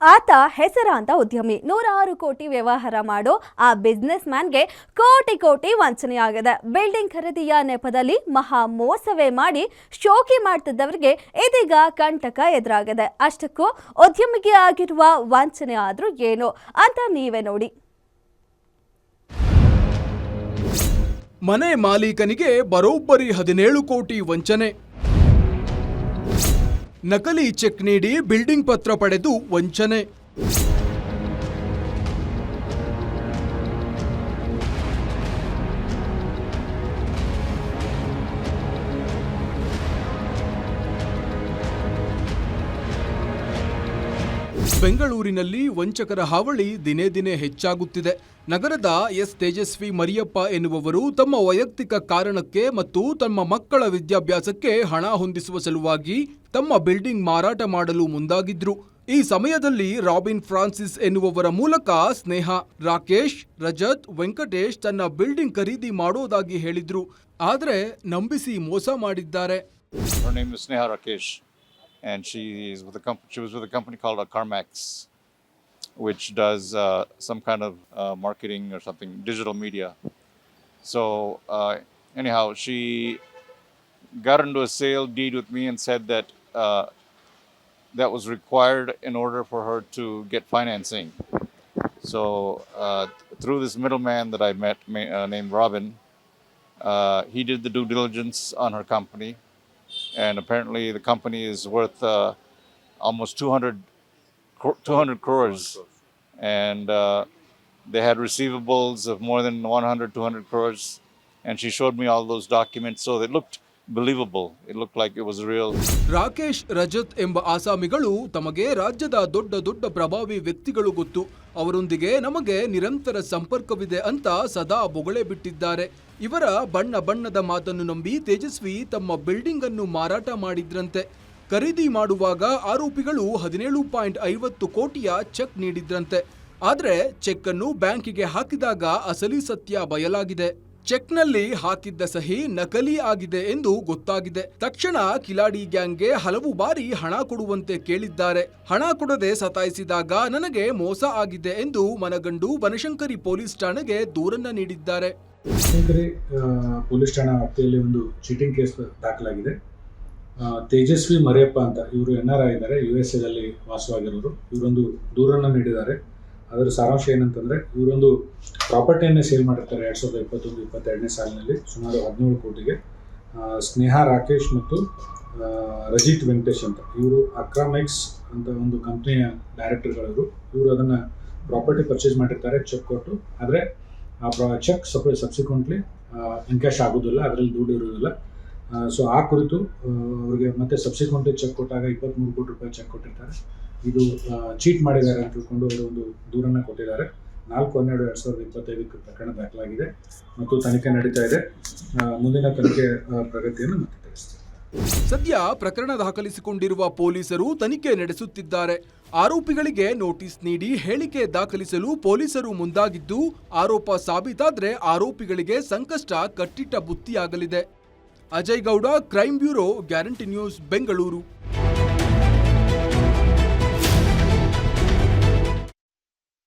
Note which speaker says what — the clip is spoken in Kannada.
Speaker 1: ಆತ ಹೆಸರಾಂತ ಉದ್ಯಮಿ. ನೂರಾರು ಕೋಟಿ ವ್ಯವಹಾರ ಮಾಡೋ ಆ ಬಿಸ್ನೆಸ್ ಮ್ಯಾನ್ಗೆ ಕೋಟಿ ಕೋಟಿ ವಂಚನೆಯಾಗಿದೆ ಬಿಲ್ಡಿಂಗ್ ಖರೀದಿಯ ನೆಪದಲ್ಲಿ ಮಹಾ ಮೋಸವೇ ಮಾಡಿ ಶೋಕಿ ಮಾಡ್ತಿದ್ದವರಿಗೆ ಇದೀಗ ಕಂಟಕ ಎದುರಾಗಿದೆ. ಅಷ್ಟಕ್ಕೂ ಉದ್ಯಮಿಗೆ ಆಗಿರುವ ವಂಚನೆ ಆದ್ರೂ ಏನು ಅಂತ ನೀವೇ ನೋಡಿ.
Speaker 2: ಮನೆ ಮಾಲೀಕನಿಗೆ ಬರೋಬ್ಬರಿ ಹದಿನೇಳು ಕೋಟಿ ವಂಚನೆ. ನಕಲಿ ಚೆಕ್ ನೀಡಿ ಬಿಲ್ಡಿಂಗ್ ಪತ್ರ ಪಡೆದು ವಂಚನೆ. ಬೆಂಗಳೂರಿನಲ್ಲಿ ವಂಚಕರ ಹಾವಳಿ ದಿನೇ ದಿನೇ ಹೆಚ್ಚಾಗುತ್ತಿದೆ. ನಗರದ ಎಸ್ ತೇಜಸ್ವಿ ಮರಿಯಪ್ಪ ಎನ್ನುವವರು ತಮ್ಮ ವೈಯಕ್ತಿಕ ಕಾರಣಕ್ಕೆ ಮತ್ತು ತಮ್ಮ ಮಕ್ಕಳ ವಿದ್ಯಾಭ್ಯಾಸಕ್ಕೆ ಹಣ ಹೊಂದಿಸುವ ಸಲುವಾಗಿ ತಮ್ಮ ಬಿಲ್ಡಿಂಗ್ ಮಾರಾಟ ಮಾಡಲು ಮುಂದಾಗಿದ್ರು. ಈ ಸಮಯದಲ್ಲಿ ರಾಬಿನ್ ಫ್ರಾನ್ಸಿಸ್ ಎನ್ನುವವರ ಮೂಲಕ ಸ್ನೇಹ ರಾಕೇಶ್ ರಜತ್ ವೆಂಕಟೇಶ್ ತನ್ನ ಬಿಲ್ಡಿಂಗ್ ಖರೀದಿ ಮಾಡೋದಾಗಿ ಹೇಳಿದ್ರು. ಆದರೆ ನಂಬಿಸಿ ಮೋಸ ಮಾಡಿದ್ದಾರೆ.
Speaker 3: ಸ್ನೇಹ Rakesh, and she is with a comp- She was with a company called uh, Carmax, which does uh, some kind of uh, marketing or something, digital media. So uh, anyhow, she got into a sale deed with me and said that uh, that was required in order for her to get financing. So uh, through this middleman that I met, named Robin, he did the due diligence on her company, and apparently the company is worth uh, almost 200, 200 crores, and uh, they had receivables of more than 100, 200 crores, and she showed me all those documents, so they looked believable. It looked like it was real.
Speaker 2: Rakesh Rajat ಎಂಬ ಆಸಾಮಿಗಳು ತಮಗೆ ರಾಜ್ಯದ ದೊಡ್ಡ ದೊಡ್ಡ ಪ್ರಭಾವಿ ವ್ಯಕ್ತಿಗಳು ಗೊತ್ತು. ಅವರೊಂದಿಗೆ ನಮಗೆ ನಿರಂತರ ಸಂಪರ್ಕವಿದೆ ಅಂತ ಸದಾ ಬೊಗಳೆ ಬಿಟ್ಟಿದ್ದಾರೆ. ಇವರ ಬಣ್ಣ ಬಣ್ಣದ ಮಾತನ್ನು ನಂಬಿ ತೇಜಸ್ವಿ ತಮ್ಮ ಬಿಲ್ಡಿಂಗ್ ಅನ್ನು ಮಾರಾಟ ಮಾಡಿದ್ರಂತೆ. ಖರೀದಿ ಮಾಡುವಾಗ ಆರೋಪಿಗಳು ಹದಿನೇಳು ಪಾಯಿಂಟ್ ಐವತ್ತು ಕೋಟಿಯ ಚೆಕ್ ನೀಡಿದ್ರಂತೆ. ಆದರೆ ಚೆಕ್ ಅನ್ನು ಬ್ಯಾಂಕಿಗೆ ಹಾಕಿದಾಗ ಅಸಲಿ ಸತ್ಯ ಬಯಲಾಗಿದೆ. ಚೆಕ್ನಲ್ಲಿ ಹಾಕಿದ್ದ ಸಹಿ ನಕಲಿ ಆಗಿದೆ ಎಂದು ಗೊತ್ತಾಗಿದೆ. ತಕ್ಷಣ ಕಿಲಾಡಿ ಗ್ಯಾಂಗ್ಗೆ ಹಲವು ಬಾರಿ ಹಣ ಕೊಡುವಂತೆ ಕೇಳಿದ್ದಾರೆ. ಹಣ ಕೊಡದೆ ಸತಾಯಿಸಿದಾಗ ನನಗೆ ಮೋಸ ಆಗಿದೆ ಎಂದು ಮನಗಂಡು ಬನಶಂಕರಿ ಪೊಲೀಸ್ ಠಾಣೆಗೆ ದೂರನ್ನ ನೀಡಿದ್ದಾರೆ.
Speaker 4: ಪೊಲೀಸ್ ಠಾಣಾ ವ್ಯಾಪ್ತಿಯಲ್ಲಿ ಒಂದು ಚೀಟಿಂಗ್ ಕೇಸ್ ದಾಖಲಾಗಿದೆ. ತೇಜಸ್ವಿ ಮರಿಯಪ್ಪ ಅಂತ ಇವರು ಎನ್ ಆರ್ ಯು ಎಸ್ ಎಲ್ಲಿ ವಾಸವಾಗಿರೋರು. ಇವರೊಂದು ದೂರನ್ನು ನೀಡಿದ್ದಾರೆ. ಅದರ ಸಾರಾಂಶ ಏನಂತಂದರೆ, ಇವರೊಂದು ಪ್ರಾಪರ್ಟಿಯನ್ನೇ ಸೇಲ್ ಮಾಡಿರ್ತಾರೆ ಎರಡು ಸಾವಿರದ ಇಪ್ಪತ್ತೊಂದು, ಇಪ್ಪತ್ತೆರಡನೇ ಸಾಲಿನಲ್ಲಿ, ಸುಮಾರು ಹದಿನೇಳು ಕೋಟಿಗೆ. ಸ್ನೇಹ ರಾಕೇಶ್ ಮತ್ತು ರಜಿತ್ ವೆಂಕಟೇಶ್ ಅಂತ. ಇವರು ಅಕ್ರಾಮೆಕ್ಸ್ ಅಂತ ಒಂದು ಕಂಪ್ನಿಯ ಡೈರೆಕ್ಟರ್ಗಳವರು ಇವರು ಅದನ್ನು ಪ್ರಾಪರ್ಟಿ ಪರ್ಚೇಸ್ ಮಾಡಿರ್ತಾರೆ ಚೆಕ್ ಕೊಟ್ಟು. ಆದರೆ, ಆ ಚೆಕ್ ಸಪ್, ಸಬ್ಸಿಕ್ವೆಂಟ್ಲಿ ಇನ್ಕ್ಯಾಶ್ ಆಗೋದಿಲ್ಲ, ಅದರಲ್ಲಿ ದುಡ್ಡು ಇರೋದಿಲ್ಲ. ಸೊ ಆ ಕುರಿತು ಅವರಿಗೆ ಅವ್ರಿಗೆ ಮತ್ತೆ ಸಬ್ಸಿಕ್ವೆಂಟ್ಲಿ ಚೆಕ್ ಕೊಟ್ಟಾಗ ಇಪ್ಪತ್ತ್ಮೂರು ಕೋಟಿ ರೂಪಾಯಿ ಚೆಕ್ ಕೊಟ್ಟಿರ್ತಾರೆ. ಇದು ಚೀಟ್ ಮಾಡಿದ್ದಾರೆ ಅಂತ ತಿಳ್ಕೊಂಡು ಅವರು ಒಂದು ದೂರನ್ನು ಕೊಟ್ಟಿದ್ದಾರೆ. ನಾಲ್ಕು ಹನ್ನೆರಡು ಎರಡು ಸಾವಿರದ ಇಪ್ಪತ್ತೈದಕ್ಕೆ ಪ್ರಕರಣ ದಾಖಲಾಗಿದೆ ಮತ್ತು ತನಿಖೆ ನಡೀತಾ ಇದೆ. ಮುಂದಿನ ತನಿಖೆ ಪ್ರಗತಿಯನ್ನು ಮತ್ತೆ ತಿಳಿಸ್ತೀವಿ
Speaker 2: ಸದ್ಯ ಪ್ರಕರಣ ದಾಖಲಿಸಿಕೊಂಡಿರುವ ಪೊಲೀಸರು ತನಿಖೆ ನಡೆಸುತ್ತಿದ್ದಾರೆ. ಆರೋಪಿಗಳಿಗೆ ನೋಟಿಸ್ ನೀಡಿ ಹೇಳಿಕೆ ದಾಖಲಿಸಲು ಪೊಲೀಸರು ಮುಂದಾಗಿದ್ದು, ಆರೋಪ ಸಾಬೀತಾದ್ರೆ ಆರೋಪಿಗಳಿಗೆ ಸಂಕಷ್ಟ ಕಟ್ಟಿಟ್ಟ ಬುತ್ತಿಯಾಗಲಿದೆ. Ajay Gowda crime bureau guarantee news Bengaluru